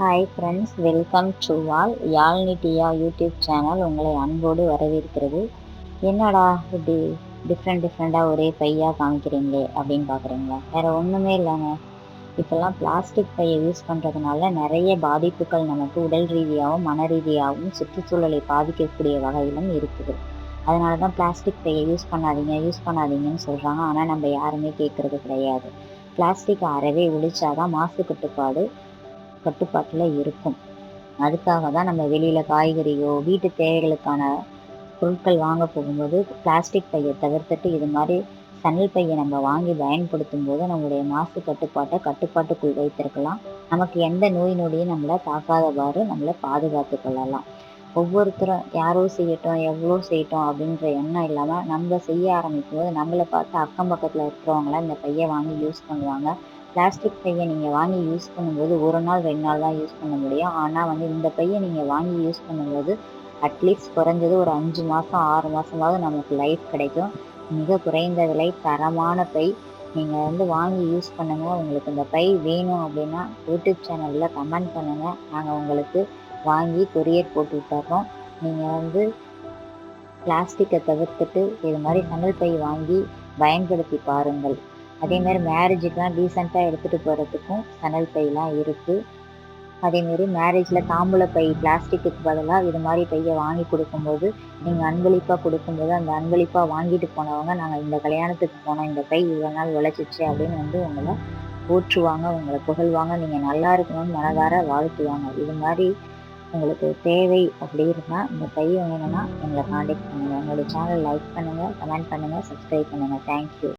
Hi friends welcome to all Yazhini டியா YouTube channel உங்களை அன்போடு வரவேற்கிறது. என்னடா இப்படி டிஃப்ரெண்ட் டிஃப்ரெண்ட்டாக ஒரே பையாக காமிக்கிறீங்களே அப்படின்னு பார்க்குறீங்களா? வேறு ஒன்றுமே இல்லைங்க. இப்போல்லாம் பிளாஸ்டிக் பையை யூஸ் பண்ணுறதுனால நிறைய பாதிப்புகள் நமக்கு உடல் ரீதியாகவும் மன ரீதியாகவும் சுற்றுச்சூழலை பாதிக்கக்கூடிய வகையிலும் இருக்குது. அதனால தான் பிளாஸ்டிக் பையை யூஸ் பண்ணாதீங்க யூஸ் பண்ணாதீங்கன்னு சொல்கிறாங்க ஆனால் நம்ம யாருமே கேட்குறது கிடையாது. பிளாஸ்டிக் அறவே ஒழிச்சாதான் மாசு கட்டுப்பாடு கட்டுப்பாட்டில் இருக்கும். அதுக்காக தான் நம்ம வெளியில் காய்கறியோ வீட்டு தேவைகளுக்கான பொருட்கள் வாங்க போகும்போது பிளாஸ்டிக் பையை தவிர்த்துட்டு இது மாதிரி சணல் பையை நம்ம வாங்கி பயன்படுத்தும் போது நம்மளுடைய மாசு கட்டுப்பாட்டை கட்டுப்பாட்டுக்குள் வைத்திருக்கலாம். நமக்கு எந்த நோய் நொடியும் நம்மளை தாக்காதவாறு நம்மளை பாதுகாத்து கொள்ளலாம். ஒவ்வொருத்தரும் யாரோ செய்யட்டும் எவ்வளோ செய்யட்டும் அப்படின்ற எண்ணம் இல்லாமல் நம்ம செய்ய ஆரம்பிக்கும் போது நம்மளை பார்த்து அக்கம் பக்கத்தில் இருக்கிறவங்களாம் இந்த பையை வாங்கி யூஸ் பண்ணுவாங்க. பிளாஸ்டிக் பையை நீங்கள் வாங்கி யூஸ் பண்ணும்போது ஒரு நாள் ரெண்டு நாள் தான் யூஸ் பண்ண முடியும். ஆனால் வந்து இந்த பையை நீங்கள் வாங்கி யூஸ் பண்ணும்போது அட்லீஸ்ட் குறைஞ்சது ஒரு அஞ்சு மாதம் ஆறு மாதமாவது நமக்கு லைஃப் கிடைக்கும். மிக குறைந்த விலை தரமான பை நீங்கள் வந்து வாங்கி யூஸ் பண்ணுங்கள் உங்களுக்கு இந்த பை வேணும் அப்படின்னா யூடியூப் சேனலில் கமெண்ட் பண்ணுங்கள் நாங்கள் உங்களுக்கு வாங்கி கொரியர் போட்டு விட்டுறோம் நீங்கள் வந்து பிளாஸ்டிக்கை தவிர்த்துட்டு இது மாதிரி சமையல் பை வாங்கி பயன்படுத்தி பாருங்கள். அதே மாதிரி மேரேஜுக்கெலாம் டீசெண்டாக எடுத்துகிட்டு போகிறதுக்கும் சணல் பையெலாம் இருக்குது அதேமாரி மேரேஜில் தாம்பூல பை பிளாஸ்டிக்கு பதிலாக இது மாதிரி பையை வாங்கி கொடுக்கும்போது நீங்கள் அன்பளிப்பாக கொடுக்கும்போது அந்த அன்பளிப்பாக வாங்கிட்டு போனவங்க நாங்கள் இந்த கல்யாணத்துக்கு போனோம் இந்த பை இவ்வளோ நாள் உழைச்சிச்சு அப்படின்னு வந்து உங்களை போற்றுவாங்க உங்களை புகழ்வாங்க. நீங்கள் நல்லா இருக்கணும்னு மனதார வாழ்த்துவாங்க. இது மாதிரி உங்களுக்கு தேவை அப்படி இருந்தால் இந்த பை வேணும்னா எங்களை காண்டாக்ட் பண்ணுங்கள் என்னோடய சேனல் லைக் பண்ணுங்கள் கமெண்ட் பண்ணுங்கள் சப்ஸ்கிரைப் பண்ணுங்கள் தேங்க்யூ